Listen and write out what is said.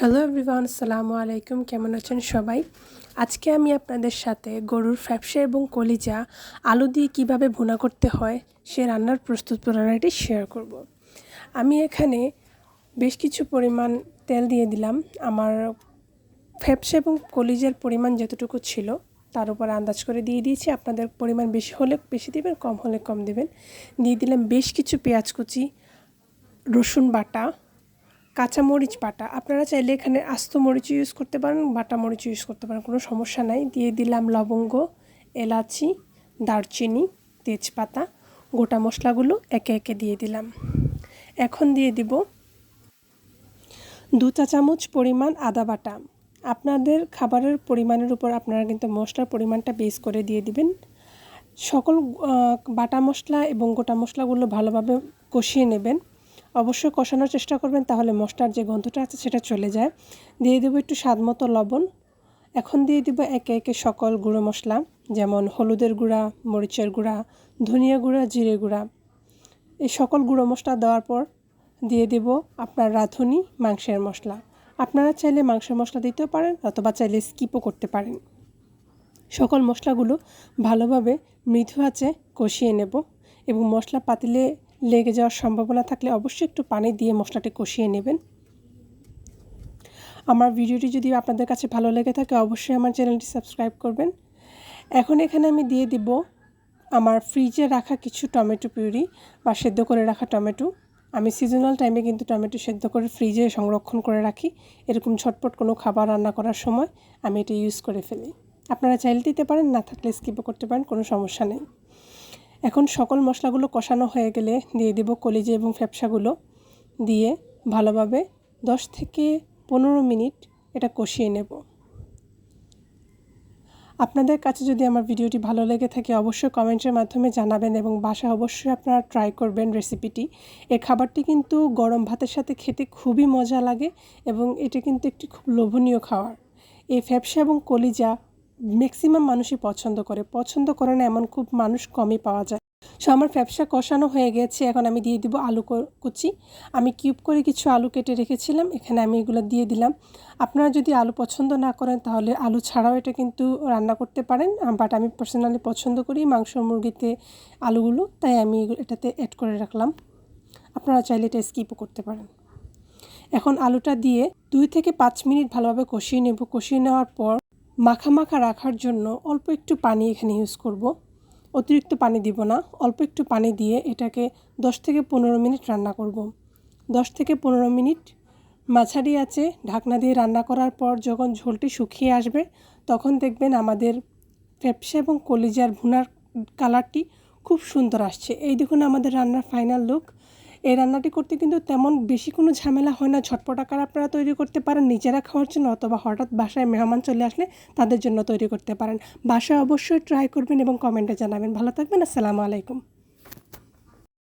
Hello everyone আসসালামু আলাইকুম কেমন আছেন সবাই? আজকে আমি আপনাদের সাথে গরুর ফ্যাপসা এবং কলিজা, আলু দিয়ে কীভাবে ভুনা করতে হয় সে রান্নার প্রস্তুত প্রণালীটি শেয়ার করব। আমি এখানে বেশ কিছু পরিমাণ তেল দিয়ে দিলাম। আমার ফ্যাপসা এবং কলিজার পরিমাণ যতটুকু ছিল, তার উপর আন্দাজ করে দিয়ে দিয়েছি। আপনাদের পরিমাণ বেশি হলে বেশি দেবেন, কম হলে কম দেবেন। দিয়ে দিলাম বেশ কিছু পেঁয়াজ কুচি, রসুন বাটা কাঁচা মরিচ বাটা। আপনারা চাইলে এখানে আস্ত মরিচ ইউজ করতে পারেন, বাটা মরিচ ইউজ করতে পারেন, কোনো সমস্যা নাই। দিয়ে দিলাম লবঙ্গ, এলাচি, দারচিনি, তেজপাতা, গোটা মশলাগুলো একে একে দিয়ে দিলাম। এখন দিয়ে দিব দু চা চামচ পরিমাণ আদা বাটা। আপনাদের খাবারের পরিমাণের উপর আপনারা কিন্তু মশলার পরিমাণটা বেস করে দিয়ে দিবেন। সকল বাটা মশলা এবং গোটা মশলাগুলো ভালোভাবে কষিয়ে নেবেন। অবশ্যই কষানোর চেষ্টা করবেন, তাহলে মশলার যে গন্ধটা আছে সেটা চলে যায়। দিয়ে দেবো একটু স্বাদ মতো লবণ। এখন দিয়ে দিব একে একে সকল গুঁড়ো মশলা, যেমন হলুদের গুঁড়া, মরিচের গুঁড়া, ধনিয়া গুঁড়া, জিরে গুঁড়া। এই সকল গুঁড়ো মশলা দেওয়ার পর দিয়ে দেব আপনার রাঁধুনি মাংসের মশলা। আপনারা চাইলে মাংসের মশলা দিতেও পারেন অথবা চাইলে স্কিপও করতে পারেন। সকল মশলাগুলো ভালোভাবে মৃদু আছে কষিয়ে নেব এবং মশলা পাতিলে লেগে যাওয়ার সম্ভাবনা থাকলে অবশ্যই একটু পানি দিয়ে মশলাটি কষিয়ে নেবেন। আমার ভিডিওটি যদি আপনাদের কাছে ভালো লেগে থাকে, অবশ্যই আমার চ্যানেলটি সাবস্ক্রাইব করবেন। এখন এখানে আমি দিয়ে দিব আমার ফ্রিজে রাখা কিছু টমেটো পিউরি বা সেদ্ধ করে রাখা টমেটো। আমি সিজনাল টাইমে কিন্তু টমেটো সেদ্ধ করে ফ্রিজে সংরক্ষণ করে রাখি। এরকম ছটপট কোনো খাবার রান্না করার সময় আমি এটা ইউজ করে ফেলি। আপনারা চাইলে দিতে পারেন, না থাকলে স্কিপও করতে পারেন, কোনো সমস্যা নেই। এখন সকল মশলাগুলো কষানো হয়ে গেলে দিয়ে দেব কলিজে এবং ফ্যাপসাগুলো। দিয়ে ভালোভাবে দশ থেকে পনেরো মিনিট এটা কষিয়ে নেব। আপনাদের কাছে যদি আমার ভিডিওটি ভালো লেগে থাকে, অবশ্যই কমেন্টের মাধ্যমে জানাবেন এবং বাসা অবশ্যই আপনারা ট্রাই করবেন রেসিপিটি। এই খাবারটি কিন্তু গরম ভাতের সাথে খেতে খুবই মজা লাগে এবং এটা কিন্তু একটি খুব লোভনীয় খাবার। এই ফ্যাপসা এবং কলিজা ম্যাক্সিমাম মানুষই পছন্দ করে। পছন্দ করে না এমন খুব মানুষ কমই পাওয়া যায়। সো আমার ব্যবসা কষানো হয়ে গেছে, এখন আমি দিয়ে দিব আলু কুচি। আমি কিউব করে কিছু আলু কেটে রেখেছিলাম, এখানে আমি এগুলো দিয়ে দিলাম। আপনারা যদি আলু পছন্দ না করেন, তাহলে আলু ছাড়াও এটা কিন্তু রান্না করতে পারেন। বাট আমি পার্সোনালি পছন্দ করি মাংস মুরগিতে আলুগুলো, তাই আমি এটাতে অ্যাড করে রাখলাম। আপনারা চাইলে এটা স্কিপও করতে পারেন। এখন আলুটা দিয়ে দুই থেকে পাঁচ মিনিট ভালোভাবে কষিয়ে নেব। কষিয়ে নেওয়ার পর মাখা মাখা রাখার জন্য অল্প একটু পানি এখানে ইউজ করব। অতিরিক্ত পানি দিব না, অল্প একটু পানি দিয়ে এটাকে দশ থেকে পনেরো মিনিট রান্না করব। দশ থেকে পনেরো মিনিট মাঝারি আছে ঢাকনা দিয়ে রান্না করার পর যখন ঝোলটি শুকিয়ে আসবে, তখন দেখবেন আমাদের ফ্যাপসা এবং কলিজার ভুনার কালারটি খুব সুন্দর আসছে। এই দেখুন আমাদের রান্নার ফাইনাল লুক এই রান্নাটি করতে কিন্তু তেমন বেশি কোনো ঝামেলা হয় না। ঝটপট আকার আপনারা তৈরি করতে পারেন, নিজেরা খাওয়ার জন্য অথবা হঠাৎ বাসায় মেহমান চলে আসলে তাদের জন্য তৈরি করতে পারেন। বাসায় অবশ্যই ট্রাই করবেন এবং কমেন্টে জানাবেন। ভালো থাকবেন, আসসালামু আলাইকুম।